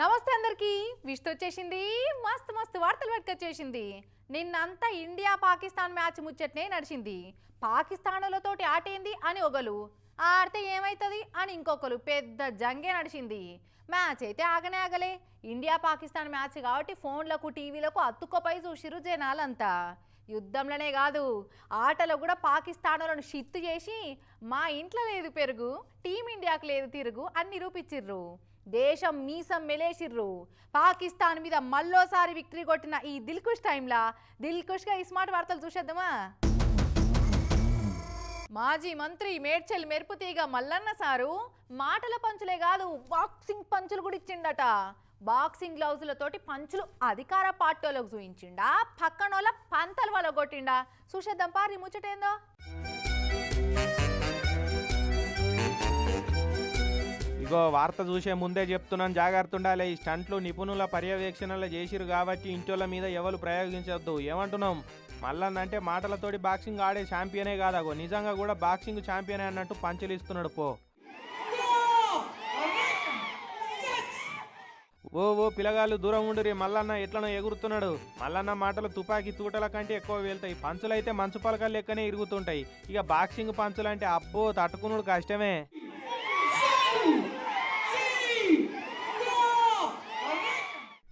నమస్తే అందరికి. విష్ణు వచ్చేసింది మస్తు మస్తు వార్తలు పట్టుకొచ్చేసింది. నిన్నంతా ఇండియా పాకిస్తాన్ మ్యాచ్ ముచ్చట్నే నడిచింది. పాకిస్తానులతోటి ఆటేంది అని ఒకరు ఆడితే ఏమవుతుంది అని ఇంకొకరు పెద్ద జంగే నడిచింది. మ్యాచ్ అయితే ఆగనే ఆగలే. ఇండియా పాకిస్తాన్ మ్యాచ్ కాబట్టి ఫోన్లకు టీవీలకు అత్తుకోపై చూసిరు జనాలంతా. యుద్ధంలోనే కాదు ఆటలో కూడా పాకిస్తానులను షిత్తు చేసి మా ఇంట్లో లేదు పెరుగు టీమిండియాకు లేదు తిరుగు అని నిరూపించిర్రు. దేశం మీసం మెలేసిర్రు. పాకిస్తాన్ మీద మళ్ళోసారి విక్టరీ కొట్టిన ఈ దిల్కుష్ టైంలా దిల్కుష్గా ఈ స్మార్ట్ వార్తలు చూసేద్దామా? మాజీ మంత్రి మేడ్చల్ మెరుపుతీగ మల్లన్న సారు మాటల పంచులే కాదు బాక్సింగ్ పంచులు కూడా ఇచ్చిండట. బాక్సింగ్ గ్లౌజులతోటి పంచులు అధికార పార్టీలకు చూయించిండా? పక్కనోళ్ళ పంతల వల్ల కొట్టిండా చూసేద్దాం పారి ముచ్చటేందో? ఇగో వార్త చూసే ముందే చెప్తున్నాను జాగ్రత్త ఉండాలి. ఈ స్టంట్లు నిపుణుల పర్యవేక్షణలో చేసిరు కాబట్టి ఇంటోళ్ళ మీద ఎవరు ప్రయోగించవద్దు ఏమంటున్నాం? మల్లన్న అంటే మాటలతోటి బాక్సింగ్ ఆడే ఛాంపియనే కాదాగో నిజంగా కూడా బాక్సింగ్ ఛాంపియనే అన్నట్టు పంచులు ఇస్తున్నాడు పో. ఓ ఓ పిల్లగాళ్ళు దూరం ఉండురి మల్లన్న ఎట్లనో ఎగురుతున్నాడు. మల్లన్న మాటలు తుపాకీ తూటల కంటే ఎక్కువ వెళ్తాయి. పంచులైతే మంచు పలకలు లెక్కనే ఇరుగుతుంటాయి. ఇక బాక్సింగ్ పంచులంటే అబ్బో తట్టుకునుడు కష్టమే.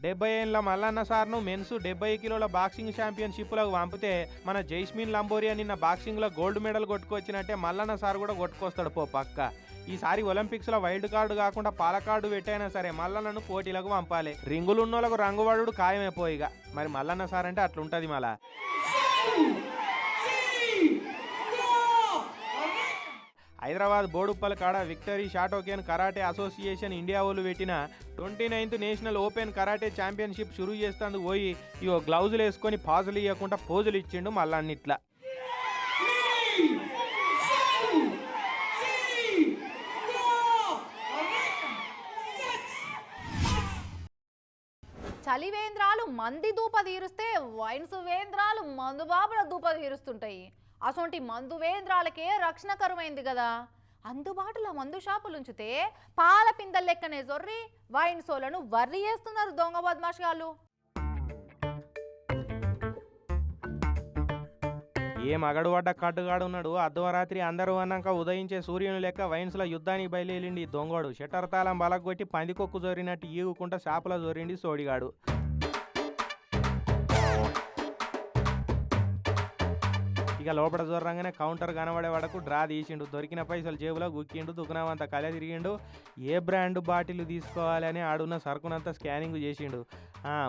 డెబ్బై ఏళ్ళ మల్లన్న సార్ను మెన్స్ డెబ్బై కిలోల బాక్సింగ్ ఛాంపియన్షిప్లకు పంపితే మన జైస్మిన్ లంబోరియా నిన్న బాక్సింగ్లో గోల్డ్ మెడల్ కొట్టుకొచ్చినట్టే మల్లన్న సార్ కూడా కొట్టుకొస్తాడు పో పక్క. ఈసారి ఒలింపిక్స్లో వైల్డ్ కార్డు కాకుండా పాలకార్డు పెట్టైనా సరే మల్లన్నను పోటీలకు పంపాలి. రింగులున్నోళ్ళకు రంగువాడు ఖాయమైపోయిగా మరి మల్లన్న సార్ అంటే అట్లుంటుంది మళ్ళా. హైదరాబాద్ బోడుప్పల కాడ victory shotokan karate association India వాళ్ళు పెట్టిన twenty ninth national open karate championship షురూ చేస్తాందుకు పోయి ఇగో గ్లౌజులు వేసుకొని పాజులు ఇవ్వకుండా పోజులు ఇచ్చిండు మళ్ళన్నిట్లా. చలివేంద్రాలు మంది దూప తీరుస్తే వైన్స్ వేంద్రాలు మందు బాబుల దూప తీరుస్తుంటాయి. అసొంటి మందు వేంద్రాలకే రక్షణ కరువైంది కదా అందుబాటులో మందు షాపులు ఉంచితే పాల పిందల లెక్కనే జొర్రి వైన్ సోలను వర్రి చేస్తున్నారు దొంగ బద్మాషాలు ఏ మగడువడ్డ కట్టుగాడు ఉన్నాడు అర్ధరాత్రి అందరూ అన్నాక ఉదయించే సూర్యుని లెక్క వైన్స్లో యుద్ధానికి బయలుదేరిండి దొంగోడు. షట్టర్ తాళం బలగొట్టి పందికొక్కు జోరినట్టు ఈగుకుంటా షాపులో జోరిండి సోడిగాడు. ఇక లోపల జొర్రంగానే కౌంటర్ కనబడే వడకు డ్రా తీసిండు. దొరికిన పైసలు జేబులో గుక్కిండు దుకాణం అంతా కల తిరిగిండు. ఏ బ్రాండ్ బాటిల్ తీసుకోవాలని ఆడున్న సరుకునంతా స్కానింగ్ చేసిండు.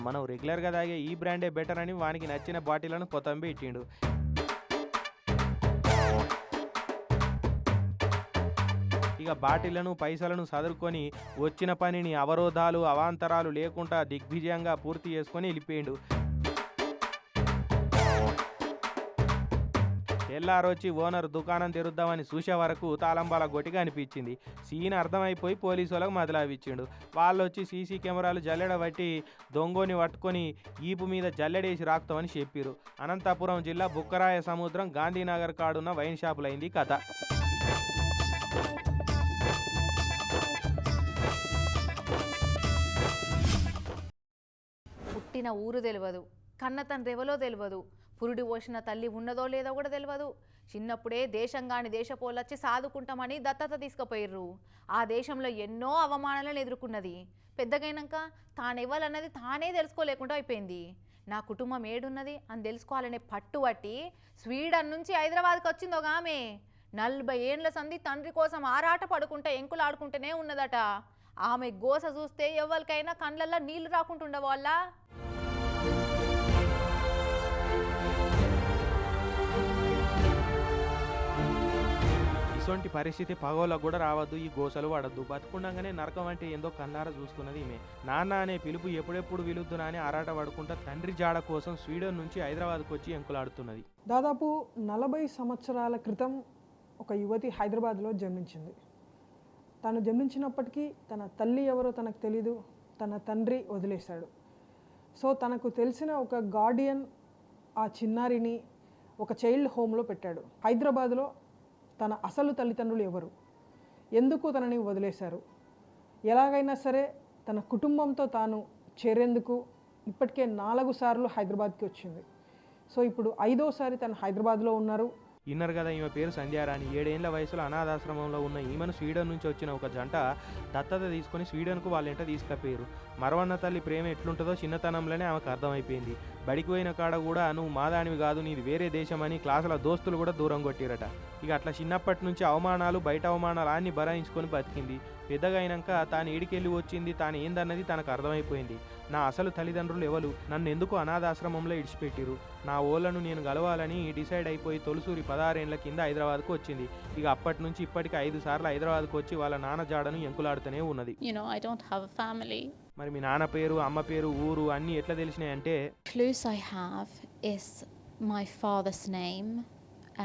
మనం రెగ్యులర్గా తాగే ఈ బ్రాండే బెటర్ అని వానికి నచ్చిన బాటిల్లను కొత్తంబి ఇచ్చిండు ఇక బాటిళ్ళను పైసలను సదురుకొని వచ్చిన పనిని అవరోధాలు అవాంతరాలు లేకుండా దిగ్విజయంగా పూర్తి చేసుకొని వెళ్ళిపోయిండు. తెల్లారొచ్చి ఓనర్ దుకాణం తెరుద్దామని చూసే వరకు తాళంబాల గొట్టిగా అనిపించింది. సీన్ అర్థమైపోయి పోలీసు వాళ్ళకు మొదలావిచ్చిండు. వాళ్ళు వచ్చి సీసీ కెమెరాలు జల్లెడ బట్టి దొంగోని పట్టుకొని ఈపు మీద జల్లెడేసి రాక్తామని చెప్పిరు అనంతపురం జిల్లా బుక్కరాయ సముద్రం గాంధీనగర్ కాడున్న వైన్ షాపులైంది కథ. పుట్టిన ఊరు తెలియదు కన్న తండ్రి ఎవలో తెలియదు పురుడి పోసిన తల్లి ఉన్నదో లేదో కూడా తెలియదు చిన్నప్పుడే దేశం కాని దేశపోలొచ్చి సాదుకుంటామని దత్తత తీసుకుపోయిర్రు. ఆ దేశంలో ఎన్నో అవమానాలను ఎదుర్కొన్నది. పెద్దగైనాక తానెవ్వాలన్నది తానే తెలుసుకోలేకుండా అయిపోయింది. నా కుటుంబం ఏడున్నది అని తెలుసుకోవాలనే పట్టు పట్టి స్వీడన్ నుంచి హైదరాబాద్కి వచ్చింది ఒక ఆమె. నలభై ఏండ్ల సంధి తండ్రి కోసం ఆరాట పడుకుంటే ఎంకులాడుకుంటూనే ఉన్నదట. ఆమె గోస చూస్తే ఎవరికైనా కండ్లల్లో నీళ్ళు రాకుంటుండే వాళ్ళ ఇటువంటి పరిస్థితి పగోలకు కూడా రావద్దు ఈ గోసలు వాడద్దు బతుకుండగానే నరకం అంటే ఏందో కన్నారా చూస్తున్నది ఈమె. నాన్న అనే పిలుపు ఎప్పుడెప్పుడు విలుద్దునా అని ఆరాట పడుకుంటా తండ్రి జాడ కోసం స్వీడన్ నుంచి హైదరాబాద్కు వచ్చి ఎంకులాడుతున్నది. దాదాపు నలభై సంవత్సరాల క్రితం ఒక యువతి హైదరాబాద్లో జన్మించింది. తను జన్మించినప్పటికీ తన తల్లి ఎవరో తనకు తెలీదు తన తండ్రి వదిలేశాడు. సో తనకు తెలిసిన ఒక గార్డియన్ ఆ చిన్నారిని ఒక చైల్డ్ హోమ్లో పెట్టాడు. హైదరాబాద్లో తన అసలు తల్లిదండ్రులు ఎవరు? ఎందుకు తనని వదిలేశారు? ఎలాగైనా సరే తన కుటుంబంతో తాను చేరేందుకు ఇప్పటికే నాలుగు సార్లు హైదరాబాద్కి వచ్చింది. సో ఇప్పుడు ఐదోసారి తను హైదరాబాద్లో ఉన్నారు. ఇన్నర్ కదా ఈమె పేరు సంధ్యారాణి. ఏడేళ్ళ వయసులో అనాథాశ్రమంలో ఉన్న ఈమెను స్వీడన్ నుంచి వచ్చిన ఒక జంట దత్తత తీసుకొని స్వీడన్కు వాళ్ళ ఇంట తీసుకపోయారు మరవన్న తల్లి ప్రేమ ఎట్లుంటుందో చిన్నతనంలోనే ఆమెకు అర్థమైపోయింది. బడికి పోయిన కాడ కూడా నువ్వు మాదానివి కాదు నీది వేరే దేశం అని క్లాసుల దోస్తులు కూడా దూరం కొట్టిరట. ఇక అట్లా చిన్నప్పటి నుంచి అవమానాలు బయట అవమానాలు అన్ని భరాయించుకొని బతికింది. పెద్దగా అయినాక తాను ఏడికెళ్ళి వచ్చింది తాను ఏందన్నది తనకు అర్థమైపోయింది. నా అసలు తల్లిదండ్రులు ఎవరు? నన్ను ఎందుకు అనాథాశ్రమంలో ఇడిచిపెట్టిరు? నా ఓళ్ళను నేను గలవాలని డిసైడ్ అయిపోయి తొలుసూరి పదహారేళ్ళ కింద హైదరాబాద్కు వచ్చింది. ఇక అప్పటి నుంచి ఇప్పటికి ఐదు సార్లు హైదరాబాద్కు వచ్చి వాళ్ళ నాన్న జాడను ఎంకులాడుతూనే ఉన్నది. You know, I don't have a family. మరి మీ నాన్న పేరు అమ్మ పేరు ఊరు అన్నీ ఎట్లా తెలిసినాయంటే Clues I have is my father's name,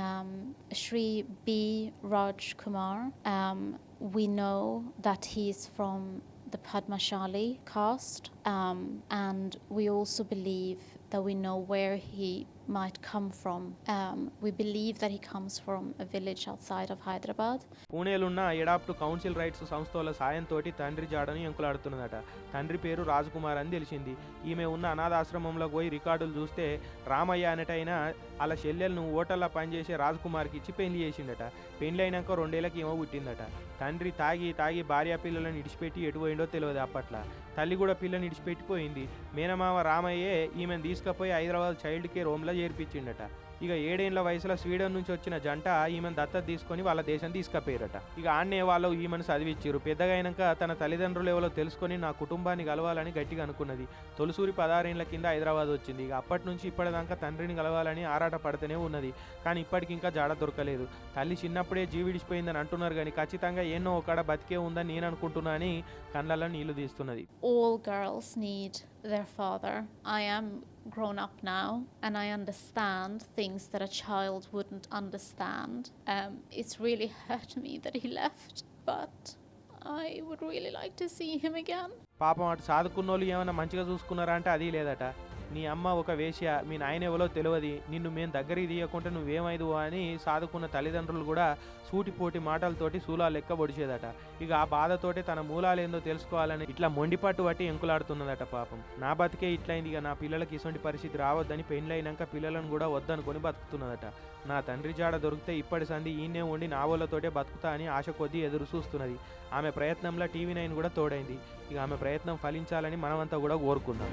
um, Shri B. Raj Kumar. Um, we know that he's from the Padmashali caste, um, and we also believe that we know where he might come from. Um, we believe that he comes from a village outside of Hyderabad. పూణేలున్న adopt council rights సంస్థల సాయంతో తండ్రి జాడను ఎంకులాడుతున్నదట. తండ్రి పేరు రాజకుమార్ అని తెలిసింది. ఈమె ఉన్న అనాథాశ్రమంలో పోయి రికార్డులు చూస్తే రామయ్య అనేటైన అలా చెల్లెలను ఓటర్లా పనిచేసే రాజకుమార్కి ఇచ్చి పెళ్ళి చేసిండట పెళ్ళి అయినాక రెండేళ్ళకి ఏమో పుట్టిందట. తండ్రి తాగి తాగి భార్య పిల్లలను ఇడిచిపెట్టి ఎటుపోయిండో తెలియదు అప్పట్లో. తల్లి కూడా పిల్లని ఇడిచిపెట్టిపోయింది. మేనమామ రామయ్యే ఈమెను తీసుకుపోయి హైదరాబాద్ చైల్డ్ కేర్ హోమ్లో చేర్పించిండట ఇక ఏడేళ్ళ వయసులో స్వీడన్ నుంచి వచ్చిన జంట ఈమెను దత్తత తీసుకొని వాళ్ళ దేశం తీసుకపోయారట. ఇక ఆన్నే వాళ్ళు ఈమెను చదివిచ్చారు. పెద్దగా అయినాక తన తల్లిదండ్రులు ఎవరో తెలుసుకొని నా కుటుంబాన్ని కలవాలని గట్టిగా అనుకున్నది. తొలిసూరి పదహారేళ్ళ కింద హైదరాబాద్ వచ్చింది. ఇక అప్పటి నుంచి ఇప్పటిదాకా తండ్రిని కలవాలని ఆరాట పడుతూనే ఉన్నది. కానీ ఇప్పటికి ఇంకా జాడ దొరకలేదు. తల్లి చిన్నప్పుడే జీవిడిచిపోయిందని అంటున్నారు కానీ ఖచ్చితంగా ఎన్నో ఒకడ బతికే ఉందని నేను అనుకుంటున్నా అని కళ్ళల్లో నీళ్ళు తీస్తున్నది. All girls need their father. I am grown up now and I understand things that a child wouldn't understand. Um, it's really hurt me that he left, but I would really like to see him again. పాపం అటు సాదుకున్నోళ్ళు ఏమైనా మంచిగా చూసుకున్నారా అంటే అది లేదట నీ అమ్మ ఒక వేశ్య మీ నాయన ఎవరో తెలియదు నిన్ను మేము దగ్గరికి తీయకుంటే నువ్వేమైదు అని సాదుకున్న తల్లిదండ్రులు కూడా సూటిపోటి మాటలతోటి శూలాలు లెక్క పొడిచేదట. ఇక ఆ బాధతోటి తన మూలాలేందో తెలుసుకోవాలని ఇట్లా మొండిపట్టు పట్టి ఎంకులాడుతున్నదట పాపం. నా బతికే ఇట్లయింది ఇక నా పిల్లలకి ఇటువంటి పరిస్థితి రావద్దని పెళ్ళైనాక పిల్లలను కూడా వద్దనుకొని బతుకుతున్నదట. నా తండ్రి జాడ దొరికితే ఇప్పటి సంధి ఈయనే ఉండి నా బతుకుతా అని ఆశ కొద్దీ ఎదురు చూస్తున్నది. ఆమె ప్రయత్నంలో టీవీ నైన్ కూడా తోడైంది. ఇక ఆమె ప్రయత్నం ఫలించాలని మనమంతా కూడా కోరుకుందాం.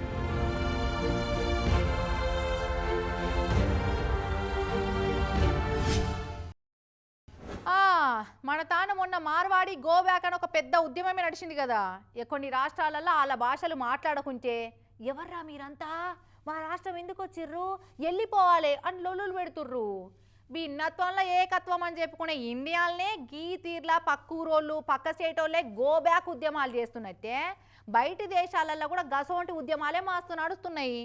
మన తాను మొన్న మార్వాడి గో బ్యాక్ అని ఒక పెద్ద ఉద్యమమే నడిచింది కదా. కొన్ని రాష్ట్రాలలో వాళ్ళ భాషలు మాట్లాడకుంటే ఎవర్రా మీరంతా? మా రాష్ట్రం ఎందుకు వచ్చిర్రు? వెళ్ళిపోవాలి అని లొల్లులు పెడుతుర్రు. భిన్నత్వంలో ఏకత్వం అని చెప్పుకునే ఇండియాలనే గీ తీర్లా పక్కూరోళ్ళు పక్క స్టేటోళ్ళే గో బ్యాక్ ఉద్యమాలు చేస్తున్నట్టే బయటి దేశాలలో కూడా గసవంటి ఉద్యమాలే మాస్తు నడుస్తున్నాయి.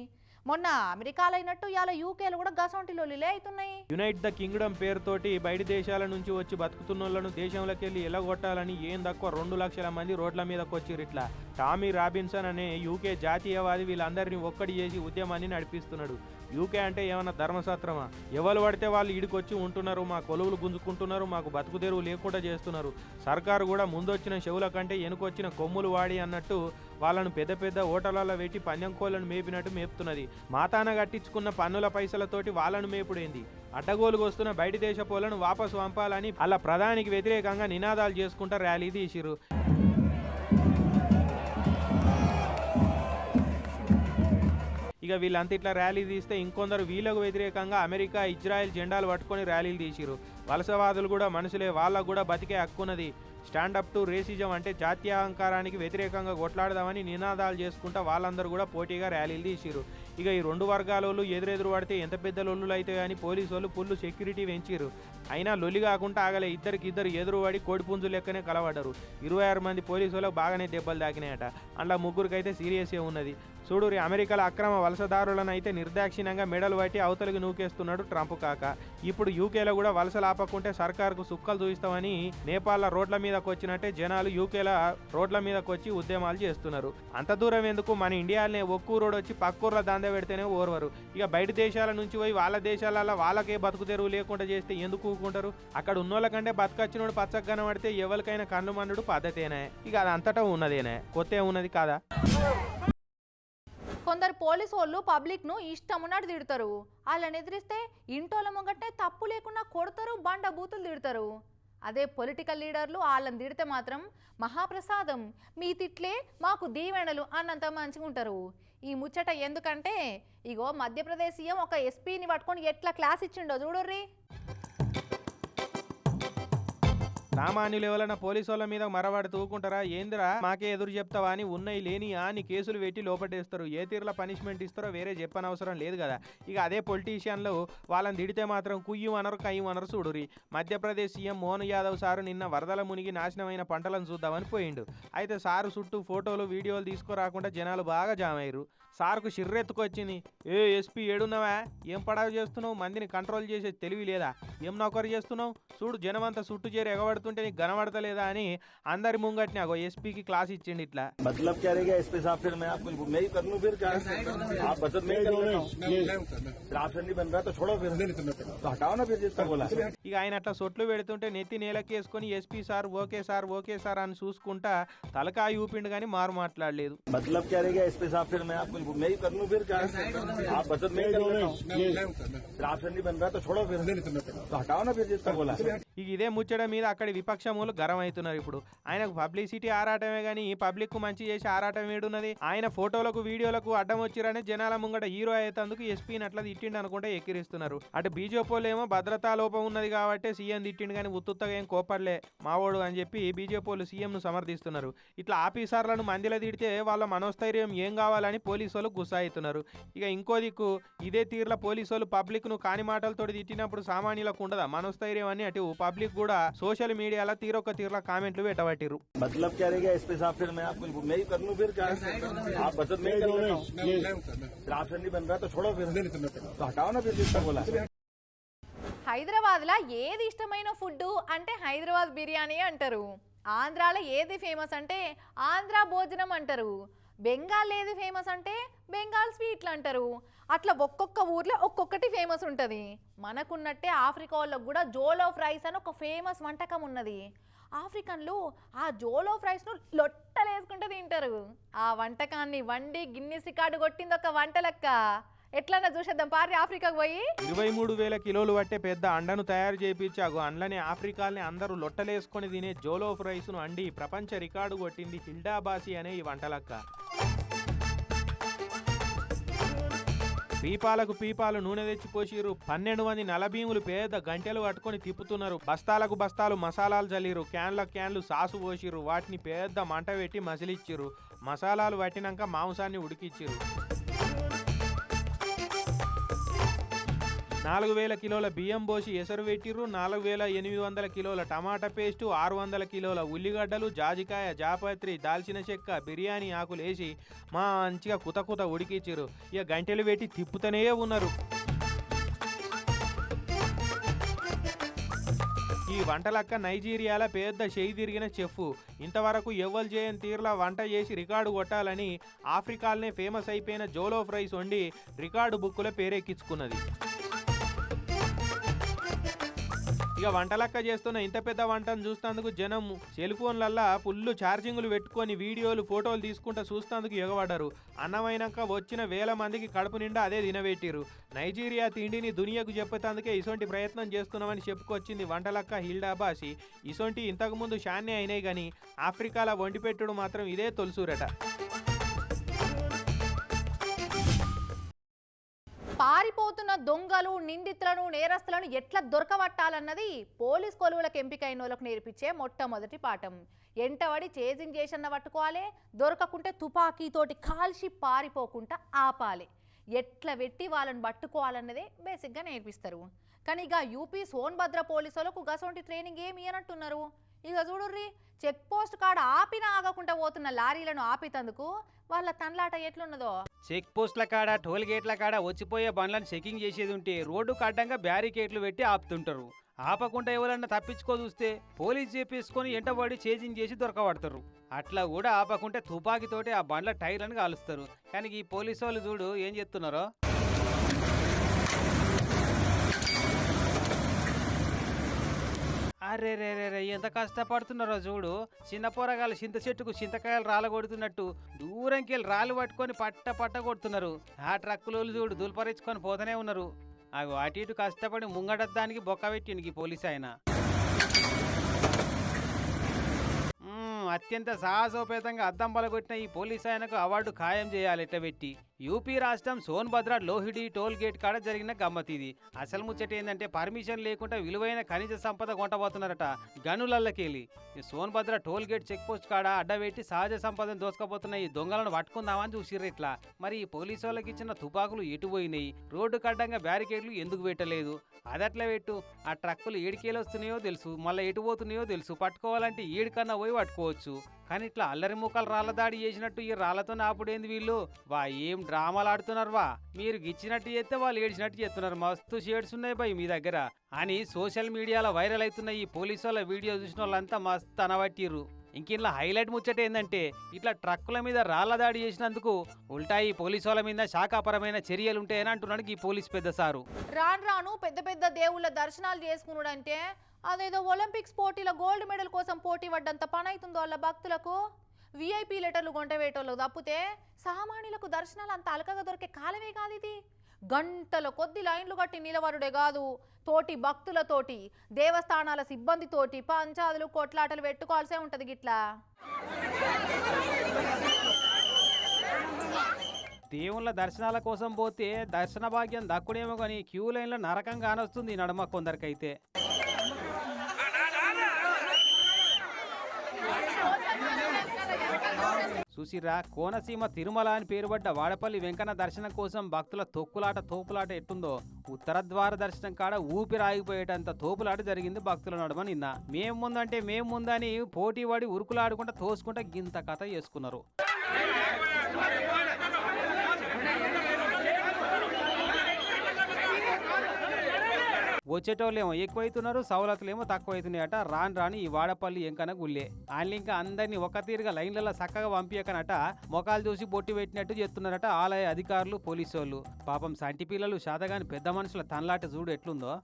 మొన్న అమెరికాలో అయినట్టు ఇవాళ యూకేలో కూడా గసవంటి లొల్లిలే అవుతున్నాయి. యునైట్ ద కింగ్డమ్ పేరుతోటి బయట దేశాల నుంచి వచ్చి బతుకుతున్నోళ్ళను దేశంలోకి వెళ్ళి ఎలగొట్టాలని ఏం తక్కువ రెండు లక్షల మంది రోడ్ల మీదకి వచ్చిరు ఇట్లా. టామీ రాబిన్సన్ అనే యూకే జాతీయవాది వీళ్ళందరినీ ఒక్కడి చేసి ఉద్యమాన్ని నడిపిస్తున్నాడు. యూకే అంటే ఏమన్నా ధర్మశాస్త్రమా? ఎవరు పడితే వాళ్ళు ఇడికొచ్చి ఉంటున్నారు మా కొలువులు గుంజుకుంటున్నారు మాకు బతుకు తెరువు లేకుండా చేస్తున్నారు. సర్కారు కూడా ముందొచ్చిన చెవుల కంటే వెనుకొచ్చిన కొమ్ములు వాడి అన్నట్టు వాళ్ళను పెద్ద పెద్ద ఓటలలో పెట్టి పందెం కోళ్ళను మేపినట్టు మేపుతున్నది. మాతాన కట్టించుకున్న పన్నుల పైసలతోటి వాళ్ళను మేపుడైంది? అడ్డగోలుకు వస్తున్న బయటి దేశ పోలను వాపసు పంపాలని అలా ప్రధానికి వ్యతిరేకంగా నినాదాలు చేసుకుంటా ర్యాలీ తీసిరు ఇక వీళ్ళంతా ఇట్లా ర్యాలీ తీస్తే ఇంకొందరు వీళ్ళకు వ్యతిరేకంగా అమెరికా ఇజ్రాయెల్ జెండాలు పట్టుకొని ర్యాలీలు తీసిరు వలసవాదులు కూడా మనుషులే వాళ్ళకు కూడా బతికే హక్కున్నది స్టాండప్ టు రేసిజం అంటే జాతీయ అహంకారానికి వ్యతిరేకంగా కొట్లాడదామని నినాదాలు చేసుకుంటా వాళ్ళందరూ కూడా పోటీగా ర్యాలీలు తీసిరు ఇక ఈ రెండు వర్గాల వాళ్ళు ఎదురెదురు పడితే ఎంత పెద్ద లొల్లులు అయితే కానీ పోలీసు వాళ్ళు ఫుల్ సెక్యూరిటీ పెంచిరు అయినా లొల్లి కాకుండా ఆగలే ఇద్దరికి ఇద్దరు ఎదురు పడి కోడిపుంజు లెక్కనే కలవడరు ఇరవై ఆరు మంది పోలీసు వాళ్ళకు బాగానే దెబ్బలు తాకినాయట. అందులో ముగ్గురికైతే సీరియస్గా ఉన్నది. సూడూరి అమెరికాల అమెరికాలో అక్రమ వలసదారులను అయితే నిర్దాక్షిణ్యంగా మెడలు పట్టి అవతలికి నూకేస్తున్నాడు ట్రంప్ కాక. ఇప్పుడు యూకేలో కూడా వలసలు ఆపకుంటే సర్కార్కు సుక్కలు చూపిస్తామని నేపాల్లో రోడ్ల మీదకు మీదకి వచ్చినట్టే జనాలు యూకేల రోడ్ల మీదకి వచ్చి ఉద్యమాలు చేస్తున్నారు. అంత దూరం ఎందుకు? మన ఇండియాలోనే ఒక్కూరోడు వచ్చి పక్కూర్ల దంద పెడితేనే ఓర్వరు. ఇక బయట దేశాల నుంచి పోయి వాళ్ళ దేశాలలో వాళ్ళకే బతుకు తెరువు లేకుండా చేస్తే ఎందుకు ఊకుంటారు అక్కడ ఉన్నోళ్ళ కంటే బతకచ్చినోడు పచ్చగా కనబడితే ఎవరికైనా కన్ను మండుడు పద్ధతేనే. ఇక అది అంతటా ఉన్నదేనే. కొత్త ఉన్నది కాదా? కొందరు పోలీసు వాళ్ళు పబ్లిక్ను ఇష్టమున్నట్టు తిడతారు. వాళ్ళని ఎదిరిస్తే ఇంటోళ్ళ ముంగట్టే తప్పు లేకుండా కొడతారు బండ బూతులు తిడతారు. అదే పొలిటికల్ లీడర్లు వాళ్ళని తిడితే మాత్రం మహాప్రసాదం మీ తిట్లే మాకు దీవెనలు అన్నంత మంచిగా ఉంటారు ఈ ముచ్చట ఎందుకంటే ఇగో మధ్యప్రదేశ్ సీఎం ఒక ఎస్పీని పట్టుకొని ఎట్లా క్లాస్ ఇచ్చిండో చూడుర్రీ. సామాన్యులు ఎవరైనా పోలీసు వాళ్ళ మీద మరవాడు తూకుంటారా ఏందిరా? మాకే ఎదురు చెప్తావా అని ఉన్నాయి లేని అని కేసులు పెట్టి లోపటేస్తారు. ఏ తీరుల పనిష్మెంట్ ఇస్తారో వేరే చెప్పనవసరం లేదు కదా. ఇక అదే పొలిటీషియన్లు వాళ్ళని తిడితే మాత్రం కుయ్యం అనరు కయ్యం అనరు చూడురి మధ్యప్రదేశ్ సీఎం మోహన్ యాదవ్ సారు నిన్న వరదల మునిగి నాశనమైన పంటలను చూద్దామని పోయిండు. అయితే సారు చుట్టూ ఫోటోలు వీడియోలు తీసుకురాకుండా జనాలు బాగా జామ్ అయ్యారు సార్కు షిర్రెత్తుకొచ్చింది ఏ ఎస్పీ ఏడున్నావా? ఏం పడావు చేస్తున్నావు? మందిని కంట్రోల్ చేసే తెలివి లేదా? ఏం నౌకరు చేస్తున్నావు? చూడు జనమంతా చుట్టూ చేరి ఎగబడుతుంటే నీకు గనబడతలేదా అని అందరి ముంగట్ని అగో ఎస్పీకి క్లాస్ ఇచ్చిండి ఇట్లా. మతలబ్ ఎస్పీ ఇక ఆయన అట్లా సొట్లు పెడుతుంటే నెత్తి నేలకేసుకొని SP sir okay sir okay sir అని చూసుకుంటా తలకాయ ఊపిండు కానీ మారు మాట్లాడలేదు. మతలబ్ క్యారీగా ఎస్పీ సాఫ్ట్వేర్ మే मैं ही कर लूँ फिर क्या आप बचत में ही कर लेता हूँ फिर आपसे नहीं बन रहा तो छोड़ो फिर तो हटाओ ना फिर जितना बोला ఇక ఇదే ముచ్చట మీద అక్కడి విపక్షములు గరం అవుతున్నారు ఇప్పుడు ఆయనకు పబ్లిసిటీ ఆరాటమే గానీ పబ్లిక్ కు మంచి చేసి ఆరాటం ఏడున్నది ఆయన ఫోటోలకు వీడియోలకు అడ్డం వచ్చిరని జనాల ముంగట హీరో అయ్యేందుకు ఎస్పీని అట్లా తిట్టిండు అనుకుంటే ఎక్కిరిస్తున్నారు అటు బీజేపీ ఏమో భద్రతా లోపం ఉన్నది కాబట్టి సీఎం తిట్టిండు కానీ ఉత్తుత్తగా ఏం కోపడలే మావోడు అని చెప్పి బీజేపీ సీఎం ను సమర్థిస్తున్నారు ఇట్లా ఆఫీసర్లను మందిలో తిడితే వాళ్ళ మనోస్థైర్యం ఏం కావాలని పోలీసు వాళ్ళు గుస్సాయితున్నారు ఇక ఇంకో దిక్కు ఇదే తీరులో పోలీసు వాళ్ళు పబ్లిక్ ను కాని మాటలతో తిట్టినప్పుడు సామాన్యులకు ఉండదా మనోస్థైర్యం అని అటు పబ్లిక్ కూడా సోషల్ మీడియాలో తీరొక్క తీరులో కామెంట్లు పెట్టబట్టిరు मतलब क्या रहेगा इस पे साहब फिर मैं आपको मैं ही कर लूँ फिर क्या आप बचत में ही कर लेता हूँ फिर आपसे नहीं बन रहा तो छोड़ो फिर तो हटाओ ना फिर जितना बोला హైదరాబాద్లో ఏది ఇష్టమైన ఫుడ్ అంటే హైదరాబాద్ బిర్యానీ అంటారు ఆంధ్రాలో ఏది ఫేమస్ అంటే ఆంధ్ర భోజనం అంటారు బెంగాల్ ఏది ఫేమస్ అంటే బెంగాల్ స్వీట్లు అంటారు. అట్లా ఒక్కొక్క ఊర్లో ఒక్కొక్కటి ఫేమస్ ఉంటుంది. మనకున్నట్టే ఆఫ్రికా వాళ్ళకు కూడా జోలో ఫ్రైస్ అని ఒక ఫేమస్ వంటకం ఉన్నది. ఆఫ్రికన్లు ఆ జోలో ఫ్రైస్ను లొట్టలేసుకుంటూ తింటారు. ఆ వంటకాన్ని వండి గిన్నెస్ రికార్డు కొట్టింది ఒక వంట లెక్క ఎట్లన్నా చూసేద్దాం. పారి ఆఫ్రికాకు పోయి. ఇరవై మూడు వేల కిలోలు పట్టే పెద్ద అండను తయారు చేయించాగు అండ్లని ఆఫ్రికాల్ని అందరూ లొట్టలేసుకొని తినే జోలోఫ్ రైస్ను అండి ప్రపంచ రికార్డు కొట్టింది హిల్డాబాసి అనే ఈ వంటలక్క. పీపాలకు పీపాలు నూనె తెచ్చి పోసిరు పన్నెండు మంది నలభీములు పేద గంటెలు పట్టుకొని తిప్పుతున్నారు. బస్తాలకు బస్తాలు మసాలాలు చల్లిరు క్యాన్ల క్యాన్లు సాసు పోసిరు వాటిని పెద్ద మంట పెట్టి మసిలిచ్చిరు మసాలాలు పట్టినాక మాంసాన్ని ఉడికిచ్చిరు నాలుగు వేల కిలోల బియ్యం పోసి ఎసరు పెట్టిర్రు. నాలుగు వేల ఎనిమిది వందల కిలోల టమాటా పేస్టు ఆరు వందల కిలోల ఉల్లిగడ్డలు జాజికాయ జాపత్రి దాల్చిన చెక్క బిర్యానీ ఆకులు వేసి మంచిగా కుత కుత ఉడికిచ్చిర్రు ఇక గంటెలు పెట్టి తిప్పుతూనే ఉన్నారు. ఈ వంటలక్క నైజీరియాల పెద్ద చేయి తిరిగిన చెఫ్. ఇంతవరకు ఎవ్వరు చేయని తీరులా వంట చేసి రికార్డు కొట్టాలని ఆఫ్రికాలనే ఫేమస్ అయిపోయిన జోలో ఫ్రైస్ వండి రికార్డు బుక్కులో పేరెక్కించుకున్నది. ఇక వంటలక్క చేస్తున్న ఇంత పెద్ద వంటను చూస్తేందుకు జనం సెల్ ఫోన్లల్లా ఫుల్ ఛార్జింగ్లు పెట్టుకొని వీడియోలు ఫోటోలు తీసుకుంటూ చూస్తేందుకు ఎగబడ్డారు. అన్నమైనాక వచ్చిన వేల మందికి కడుపు నిండా అదే తినబెట్టిరు నైజీరియా తిండిని దునియాకు చెప్పేందుకే ఇసొంటి ప్రయత్నం చేస్తున్నామని చెప్పుకొచ్చింది వంటలక్క హిల్డా బాసి. ఇసొంటి ఇంతకుముందు షాన్నే అయినాయి కానీ ఆఫ్రికాలో వండి పెట్టడం మాత్రం ఇదే తొలుసూరట. పారిపోతున్న దొంగలు నిందితులను నేరస్తులను ఎట్లా దొరకబట్టాలన్నది పోలీస్ కొలువులకు ఎంపికైన వాళ్ళకు నేర్పించే మొట్టమొదటి పాఠం. ఎంటబడి చేజింగ్ చేసన్న పట్టుకోవాలి దొరకకుంటే తుపాకీతోటి కాల్చి పారిపోకుండా ఆపాలి. ఎట్లా పెట్టి వాళ్ళని పట్టుకోవాలన్నదే బేసిక్గా నేర్పిస్తారు. కానీ ఇక యూపీ సోన్భద్ర పోలీసులకు వాళ్ళకు గసొంటి ట్రైనింగ్ ఏమి ఇయ్యనంటున్నారు ఇక చూడుర్రి చెక్ పోస్ట్ కాడ ఆపిన ఆగకుండా పోతున్న లారీలను ఆపితందుకు వాళ్ళ తన్లాట ఎట్లున్నదో? చెక్ పోస్ట్ల కాడ టోల్ గేట్ల కాడ వచ్చిపోయే బండ్లను చెకింగ్ చేసేది ఉంటే రోడ్డుకు అడ్డంగా బ్యారికేడ్లు పెట్టి ఆపుతుంటారు. ఆపకుండా ఎవరన్నా తప్పించుకో చూస్తే పోలీస్ చేపేసుకొని ఎంటబడి చేజింగ్ చేసి దొరకబడతారు. అట్లా కూడా ఆపకుంటే తుపాకీతోటి ఆ బండ్ల టైర్లను కాలుస్తారు. కానీ ఈ పోలీసు వాళ్ళు చూడు ఏం చెప్తున్నారో? అరే రే రే రే ఎంత కష్టపడుతున్నారో చూడు. చిన్న పోరగాళ్ళు చింత చెట్టుకు చింతకాయలు రాలగొడుతున్నట్టు దూరంకి వెళ్ళి రాళ్ళు పట్టుకొని పట్ట పట్ట కొడుతున్నారు. ఆ ట్రక్కులు చూడు దుల్పరించుకొని పోతూనే ఉన్నారు. అవి అటు ఇటు కష్టపడి ముంగడద్దానికి బొక్క పెట్టిండు పోలీస్ ఆయన. అత్యంత సాహసోపేతంగా అద్దం బలగొట్టిన ఈ పోలీస్ ఆయనకు అవార్డు ఖాయం చేయాలి ఎట్ట పెట్టి. యూపీ రాష్ట్రం సోన్భద్ర లోహిడి టోల్ గేట్ కాడ జరిగిన గమ్మత్ ఇది అసలు ముచ్చట ఏంటంటే పర్మిషన్ లేకుండా విలువైన ఖనిజ సంపద కొంటబోతున్నారట గనులల్లకెళ్ళి Sonbhadra toll gate check post కాడ అడ్డబెట్టి సహజ సంపదను దోసుకపోతున్న ఈ దొంగలను పట్టుకుందామని చూసిర్రు ఇట్లా. మరి ఈ పోలీసు వాళ్ళకి ఇచ్చిన తుపాకులు ఎటుపోయినాయి రోడ్డు కడ్డంగా బ్యారికేడ్లు ఎందుకు పెట్టలేదు? అదట్లా పెట్టు? ఆ ట్రక్కులు ఏడికేలు వస్తున్నాయో తెలుసు మళ్ళీ ఎటు పోతున్నాయో తెలుసు. పట్టుకోవాలంటే ఏడికన్నా పోయి పట్టుకోవచ్చు. కానీ ఇట్లా అల్లరి ముఖాలు రాళ్ళ దాడి చేసినట్టు ఈ రాళ్ళతో నాపుడేంది వీళ్ళు? వా ఏం డ్రామాలు ఆడుతున్నారు వా? మీరు గిచ్చినట్టు చేస్తే వాళ్ళు ఏడిచినట్టు చేస్తున్నారు. మస్తు షేడ్స్ ఉన్నాయి బాయ్ మీ దగ్గర. అని సోషల్ మీడియాలో వైరల్ అవుతున్న ఈ పోలీసు వాళ్ళ వీడియో చూసిన వాళ్ళంతా మస్తు అనబట్టిర్రు. ఇంకిట్లా హైలైట్ ముచ్చట ఏంటంటే ఇట్లా ట్రక్కుల మీద రాళ్ళ దాడి చేసినందుకు ఉల్టా ఈ పోలీసు వాళ్ళ మీద శాఖాపరమైన చర్యలు ఉంటాయని అంటున్నాడు ఈ పోలీస్ పెద్ద సారు. రాను రాను పెద్ద పెద్ద దేవుళ్ళ దర్శనాలు చేసుకున్నాడంటే అదేదో ఒలింపిక్స్ పోటీల గోల్డ్ మెడల్ కోసం పోటీ పడ్డంత పనైతుందో వాళ్ళ భక్తులకు. విఐపీ లెటర్లు కొంటవేటోళ్ళకు తప్పితే సామాన్యులకు దర్శనాలు అంత అలకగా దొరికే కాలమే కాదు ఇది. గంటల కొద్ది లైన్లు కట్టి నిలవరుడే కాదు. తోటి భక్తులతోటి దేవస్థానాల సిబ్బందితోటి పంచాదులు కొట్లాటలు పెట్టుకోవాల్సే ఉంటుంది గిట్లా. దేవుళ్ళ దర్శనాల కోసం పోతే దర్శన భాగ్యం దక్కుడేమో కానీ క్యూ లైన్లో నరకం కానొస్తుంది నడుమ కొందరికైతే. చూసిరా కోనసీమ తిరుమల అని పేరుపడ్డ వాడపల్లి వెంకన్న దర్శనం కోసం భక్తుల తొక్కులాట తోపులాట ఎట్టుందో ఉత్తర ద్వార దర్శనం కాడ ఊపిరి ఆగిపోయేటంత తోపులాట జరిగింది భక్తుల నడుమ నిన్న. మేము ముందంటే మేము ముందని పోటీ పడి ఉరుకులాడుకుంటా తోసుకుంటా గింత కథ చేసుకున్నారు. వచ్చేటోళ్ళేమో ఎక్కువైతున్నారు సవలతులేమో తక్కువైతున్నాయట. రాను రాని ఈ వాడపల్లి ఎంకన గుళ్ళే. ఆయన ఇంకా అందరినీ ఒక తీరుగా లైన్లలో చక్కగా పంపించకనట మొఖాలు చూసి బొట్టి పెట్టినట్టు చెప్తున్నారట ఆలయ అధికారులు పోలీసు వాళ్ళు పాపం సంటి పిల్లలు శాతగాని పెద్ద మనుషుల తనలాట చూడు ఎట్లుందో.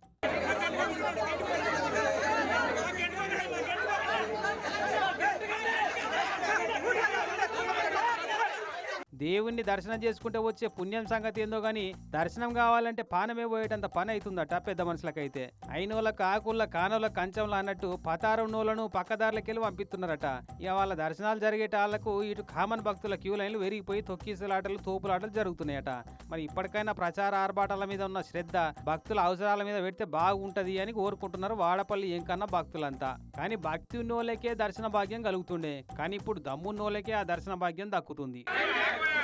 దేవుణ్ణి దర్శనం చేసుకుంటే వచ్చే పుణ్యం సంగతి ఏందో గాని దర్శనం కావాలంటే పానమే పోయేటంత పని అవుతుందట పెద్ద మనుషులకైతే. అయినోళ్ళ కాకుళ్ళ కానోళ్ళ కంచంలో అన్నట్టు పతారం నూలను పక్కదారులకెళ్ళి పంపిస్తున్నారట. ఇక వాళ్ళ దర్శనాలు జరిగేట వాళ్ళకు ఇటు కామన్ భక్తుల క్యూ లైన్లు వెరిగిపోయి తొక్కిసలాటలు తోపులాటలు జరుగుతున్నాయట. మరి ఇప్పటికైనా ప్రచార ఆర్భాటాల మీద ఉన్న శ్రద్ధ భక్తుల అవసరాల మీద పెడితే బాగుంటది అని కోరుకుంటున్నారు వాడపల్లి ఏంకన్నా భక్తులంతా. కానీ భక్తి ఉన్నోళ్ళకే దర్శన భాగ్యం కలుగుతుండే. కానీ ఇప్పుడు దమ్మున్నోళ్ళకే ఆ దర్శన భాగ్యం దక్కుతుంది.